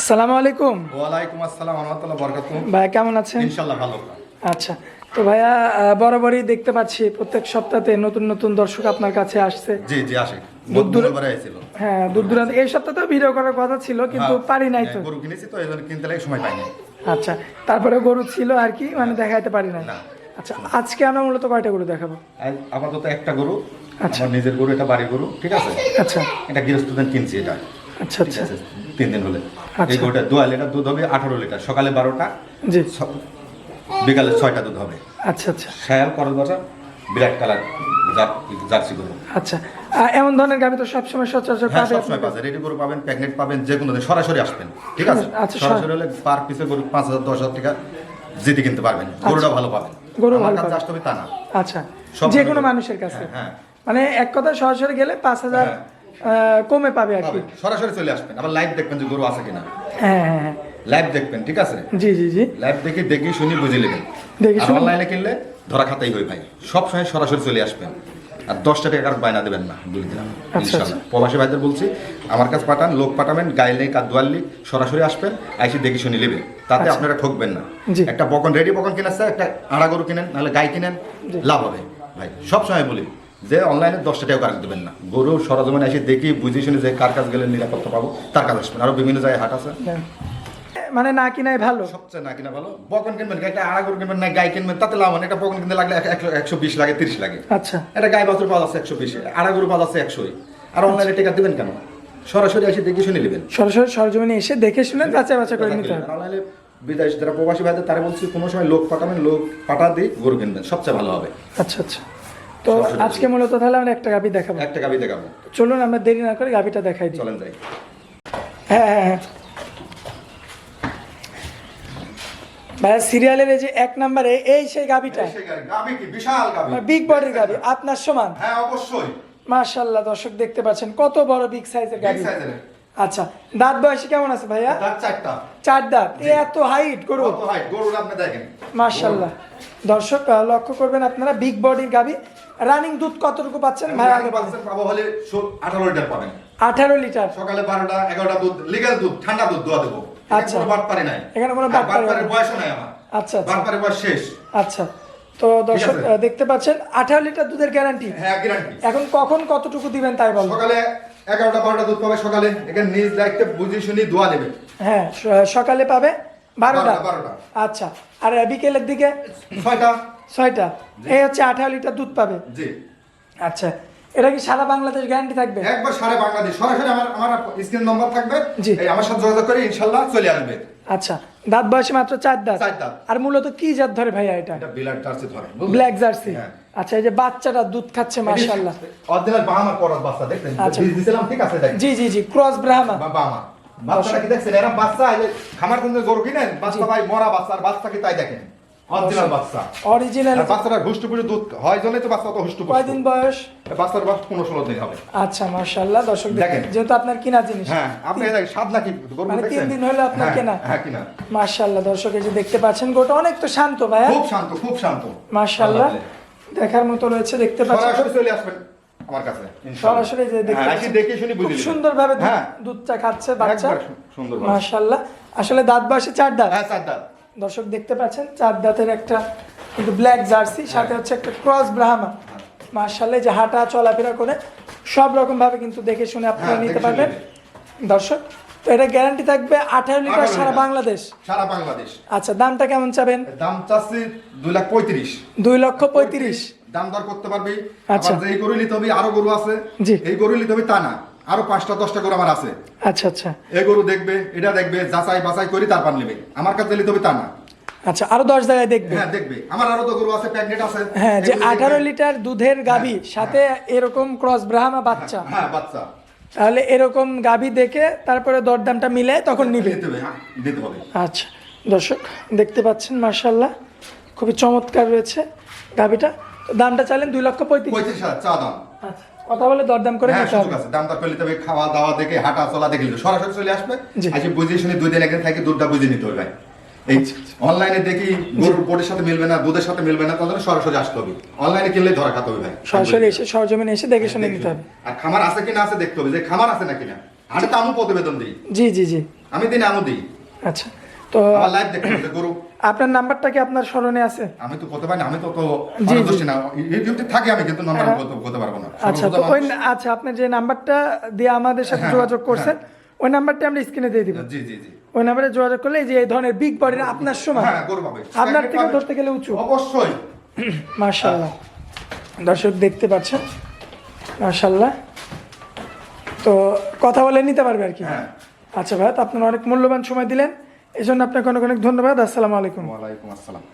আসসালামু আলাইকুম। ওয়ালাইকুম আসসালাম রহমতুল্লাহ বরকাত ভাই কেমন আছেন? ইনশাল্লাহ ভালো। আচ্ছা তো ভাইয়া বরাবরই দেখতে পাচ্ছি প্রত্যেক সপ্তাহে নতুন নতুন দর্শক আপনার কাছে আসছে। জি জি আসে। হ্যাঁ দূর দূরান্ত এই সপ্তাহে ভিডিও করার কথা ছিল কিন্তু হ্যাঁ, পারি নাই তো। হ্যাঁ, গরু কিনেছি তো এই কিনতে লাগে সময় পাইনি। আচ্ছা তারপরে গরু ছিল আর কি মানে দেখাইতে পারি না। আচ্ছা আজকে আমরা মূলত কয়টা গরু দেখাবো? আপাতত একটা গরু আচ্ছা। নিজের গরু এটা বাড়ির গরু ঠিক আছে? আচ্ছা। এটা গৃহস্থদের কিনছি এটা। আচ্ছা আচ্ছা। তিন দিন হলে। আচ্ছা। এই গরুটা দোয়া লিটার দুধ হবে আঠারো লিটার। সকালে বারোটা জি। বিকালে ছয়টা দুধ হবে। আচ্ছা আচ্ছা। শায়াল করল বসা বিরাট কালার জার্সি গরু। আচ্ছা। এমন ধরনের গাভি তো সবসময় সচরাচর হ্যাঁ পাবে সবসময় পাবেন। রেডি গরু পাবেন প্যাকেট পাবেন যে কোনো সরাসরি আসবেন ঠিক আছে? আচ্ছা, সরাসরি হলে পার পিসে গরু পাঁচ হাজার দশ হাজার টাকা জিতে কিনতে পারবেন। গরুটা ভালো পাবেন। আচ্ছা। গরু ভালো কাছে পাবেন। আসতে হবে তা না। আচ্ছা। যে কোনো মানুষের কাছে। হ্যাঁ, হ্যাঁ। মানে এক কথা সরাসরি গেলে পাঁচ হাজার আহ, কমে পাবে আর কি। সরাসরি চলে আসবেন। আবার লাইভ দেখবেন যে গরু আছে কিনা। হ্যাঁ হ্যাঁ হ্যাঁ। লাইভ দেখবেন ঠিক আছে? জি জি জি। লাইভ দেখে দেখি শুনি বুঝে নেবেন। দেখে শুনে- অনলাইনে কিনলে ধরা খাতাই হয় ভাই। সব সময় সরাসরি চলে আসবেন। আর দশটা টাকার বায়না দেবেন না বলে দিলাম। আচ্ছা, ইনশাল্লাহ প্রবাসী ভাইদের বলছি আমার কাছে পাঠান লোক পাঠাবেন গাইলে কাদুয়াল্লি সরাসরি আসবেন আইসি দেখে শুনে নেবেন। তাতে আচ্ছা। আপনারা ঠকবেন না। একটা বকন রেডি বকন কিনে আসছে একটা আড়া গরু কিনেন নাহলে গাই কিনেন লাভ হবে। ভাই সব সময় বলি যে অনলাইনে দশটা টাকা কাজ দেবেন না। গরু সরজমিনে এসে দেখি বুঝে শুনে যে কার কাছে গেলে নিরাপত্তা পাবো তার কাছে আসবেন আরও বিভিন্ন জায়গায় হাট আছে। হ্যাঁ। মানে না কিনাই ভালো। সবচেয়ে না কিনা ভালো। বকন কিনবেন একটা আড়া গরু কিনবেন না গাই কিনবেন তাতে লাভ একটা বকন কিনতে লাগলে একশো- বিশ লাগে তিরিশ লাগে। আচ্ছা। একটা গাই বাছুর পাওয়া যাচ্ছে একশো বিশ। আড়া গরু পাওয়া যাচ্ছে একশোই। আর অনলাইনে টিকা দেবেন কেন? সরাসরি এসে দেখে শুনে নেবেন। সরাসরি সরজমিনে এসে দেখে শুনে যাচাই বাছাই করে নিতে হবে। অনলাইনে বিদেশ যারা প্রবাসী ভাইদের তারা বলছি কোনো সময় লোক পাঠাবেন লোক পাঠা দিয়ে গরু কিনবেন। সবচেয়ে ভালো হবে। আচ্ছা আচ্ছা। তো আজকে মূলত তাহলে আমরা একটা গাভি দেখাবো। একটা গাবি দেখাবো। চলুন আমরা দেরি না করে গাভিটা দেখাই দিই। চলেন যাই। হ্যাঁ হ্যাঁ হ্যাঁ। ভাইয়া সিরিয়ালের এই যে এক নম্বরে এই সেই গাভিটা কি? বিশাল বিগ বডির গাভি আপনার সমান। হ্যাঁ অবশ্যই। মাশাল্লাহ দর্শক দেখতে পাচ্ছেন কত বড় বিগ সাইজের গাভি সাইজের আচ্ছা দাঁত বয়সে কেমন আছে ভাইয়া? তার চারটা। চার দাঁত। এ এত হাইট গরু? কত হাইট গরুর আপনি দেখেন। মাশাল্লাহ দর্শক লক্ষ্য করবেন আপনারা বিগ বডির গাভি। রানিং দুধ কতটুকু পাচ্ছেন ভাই আগে পার্সেন্ট পাবো হলে আঠারো লিটার পাবেন। আঠারো লিটার? সকালে বারোটা এগারোটা দুধ লিগাল দুধ ঠান্ডা দুধ দোয়া দেবো। আচ্ছা। কোনো বাট পারি নাই। এখানে কোনো আর বাটপারি বাটপারের নাই। আমার। আচ্ছা আচ্ছা। বাটপারের বয়স শেষ। আচ্ছা। তো দর্শক দেখতে পাচ্ছেন আঠারো লিটার দুধের গ্যারান্টি হ্যাঁ গ্যারান্টি এখন কখন কতটুকু দিবেন তাই বল? সকালে এগারোটা বারোটা দুধ পাবে সকালে। এখানে নিজ দায়িত্বে বুঝে শুনি দোয়া দেবে হ্যাঁ সকালে পাবে? বারোটা? বারোটা। আচ্ছা আর বিকেলের দিকে? ছয়টা। ছয়টা। এই হচ্ছে আঠারো লিটার দুধ পাবে? জি। আচ্ছা এটা কি সারা বাংলাদেশ গ্যারান্টি থাকবে? একবার সারা বাংলাদেশ। সরাসরি আমার আমার স্ক্রিন নম্বর থাকবে। জি। আমার সাথে যোগাযোগ করে ইনশাল্লাহ চলে আসবে। আচ্ছা দাঁত বয়সে মাত্র চার দাঁত। আর মূলত কি জাত ধরে ভাইয়া এটা? ব্ল্যাক জার্সি হ্যাঁ। আচ্ছা এই যে বাচ্চাটা দুধ খাচ্ছে মাশাআল্লাহ। অর্ধেক বাহামা ক্রস বাচ্চা আচ্ছা। দিছিলাম ঠিক আছে জি জি জি ক্রস ব্রাহ্মা। বাহামা। বাচ্চাটা কি দেখছেন? এরা বাচ্চা খামার কোন গরু কিনেন বাচ্চা ভাই মরা বাচ্চা আর বাচ্চা কি তাই দেখেন। অরিজিনাল বাচ্চা। অরিজিনাল বাচ্চাটা দুধ হয় জন্যই তো বাচ্চা তো কয়দিন বয়স? বাচ্চার বয়স পনেরো ষোলো দিন হবে। আচ্ছা মাশাআল্লাহ দর্শক দেখেন। যেহেতু আপনার কিনা জিনিস। হ্যাঁ আপনি নাকি মানে তিন দিন হলো আপনার হ্যাঁ, কেনা? হ্যাঁ কিনা। মাশাআল্লাহ দর্শক এই যে দেখতে পাচ্ছেন গোটা অনেক তো শান্ত ভাইয়া খুব শান্ত খুব শান্ত। মাশাআল্লাহ। দেখার মতো রয়েছে দেখতে পাচ্ছেন। সরাসরি চলে আসবেন আমার কাছে সরাসরি যে দেখতে হ্যাঁ, দেখে শুনে বুঝে। সুন্দরভাবে হ্যাঁ। দুধটা খাচ্ছে বাচ্চা। সুন্দর। মাশাআল্লাহ আসলে দাঁত বয়সে চার দাঁত। হ্যাঁ চারটা দর্শক দেখতে পাচ্ছেন চার দাঁতের একটা কিন্তু ব্ল্যাক জার্সি সাথে হচ্ছে একটা ক্রস ব্রাহ্মা মার্শাল্লাহ যে হাঁটা চলাফেরা করে সব রকম ভাবে কিন্তু দেখে শুনে আপনারা হ্যাঁ, নিতে পারবেন। দর্শক তো এটা গ্যারান্টি থাকবে আঠারো লিটার সারা বাংলাদেশ। সারা বাংলাদেশ। আচ্ছা দামটা কেমন চাবেন? দাম চাচ্ছি দুই লাখ পঁয়ত্রিশ। দুই লক্ষ পঁয়ত্রিশ। দাম দর করতে পারবি। আচ্ছা। এই গরু নিতে হবে আরও গরু আছে। জি। এই গরু নিতে হবে তা না। আরও পাঁচটা দশটা গরু আমার আছে। আচ্ছা আচ্ছা। এই গরু দেখবে এটা দেখবে যাচাই বাছাই করে তারপর নেবে। আমার কাছে নিতে হবে তা না। আচ্ছা আরও দশ জায়গায় দেখবে? হ্যাঁ দেখবে। আমার আরও তো গরু আছে প্যাকেট আছে। হ্যাঁ যে আঠারো লিটার দুধের গাভী সাথে এরকম ক্রস ব্রাহ্মা বাচ্চা। হ্যাঁ বাচ্চা। তাহলে এরকম গাভী দেখে তারপরে দরদামটা মিলে তখন নিবে। হ্যাঁ দিতে হবে। আচ্ছা দর্শক দেখতে পাচ্ছেন মার্শাল্লাহ খুবই চমৎকার রয়েছে গাভিটা। দামটা চাইলেন দুই লক্ষ পঁয়ত্রিশ হাজার চা দাম। কথা বলে দরদাম করে হ্যাঁ নিতে হবে। আছে দাম দর নিতে খাওয়া দাওয়া দেখে হাঁটা চলা দেখে সরাসরি চলে আসবে। আজকে বুঝিয়ে শুনে দুই দিন একদিন থেকে দুধটা বুঝে নিতে হবে। এই অনলাইনে দেখি গরুর বোর্ডের সাথে মিলবে না দুধের সাথে মিলবে না তাহলে সরাসরি আসতে হবে। অনলাইনে কিনলে ধরা খাতে হবে ভাই। সরাসরি এসে সরজমিনে এসে দেখে শুনে নিতে হবে। আর খামার আছে কিনা আছে দেখতে হবে যে খামার আছে না হাটে তো আমি প্রতিবেদন দিই। জি জি জি। আমি দিন আমও দিই। আচ্ছা তো লাইভ দেখতে হবে, গরু আপনার নাম্বারটা কি আপনার স্মরণে আছে? আমি তো করতে পারি আমি তো তো। পারদর্শী না। ইউটিউবে থাকি আমি কিন্তু নর্মাল করতে পারব না। আচ্ছা তো ওই আচ্ছা আপনি যে নাম্বারটা দিয়ে আমাদের সাথে হ্যাঁ, যোগাযোগ করছেন ওই নাম্বারটা আমরা স্ক্রিনে দিয়ে দিব। জি জি জি। ওই নাম্বারে যোগাযোগ করলে যে এই ধরনের বিগ বডির আপনার সময় হ্যাঁ আপনার থেকে ধরতে গেলে উঁচু। অবশ্যই। মার্শাল্লাহ দর্শক দেখতে পাচ্ছেন? মার্শাল্লাহ তো কথা বলে নিতে পারবে আর কি। হ্যাঁ। আচ্ছা ভাই তো আপনার অনেক মূল্যবান সময় দিলেন। এই জন্য আপনাকে অনেক অনেক ধন্যবাদ। আসসালামু আলাইকুম। আসসালাম।